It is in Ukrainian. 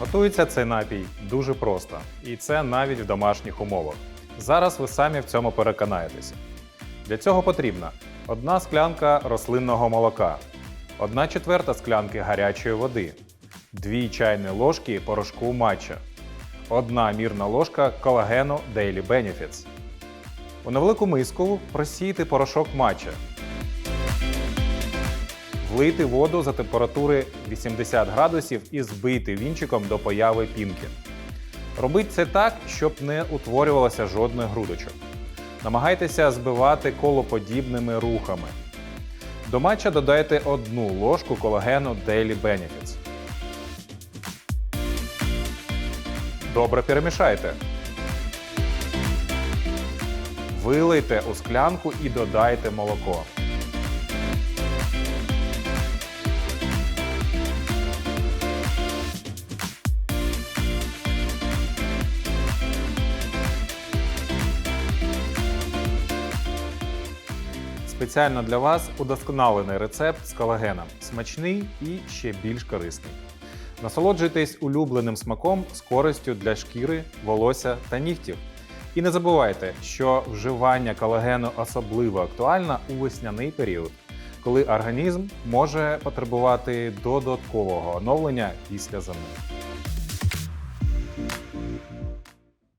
Готується цей напій дуже просто, і це навіть в домашніх умовах. Зараз ви самі в цьому переконаєтеся. Для цього потрібна одна склянка рослинного молока, одна четверта склянки гарячої води, 2 чайні ложки порошку матча, одна мірна ложка колагену Daily Benefits. У невелику миску просійте порошок матча. Влийте воду за температури 80 градусів і збийте вінчиком до появи пінки. Робіть це так, щоб не утворювалося жодних грудочок. Намагайтеся збивати колоподібними рухами. До матча додайте одну ложку колагену Daily Benefits. Добре перемішайте. Вилийте у склянку і додайте молоко. Спеціально для вас удосконалений рецепт з колагеном. Смачний і ще більш корисний. Насолоджуйтесь улюбленим смаком з користю для шкіри, волосся та нігтів. І не забувайте, що вживання колагену особливо актуально у весняний період, коли організм може потребувати додаткового оновлення після зими.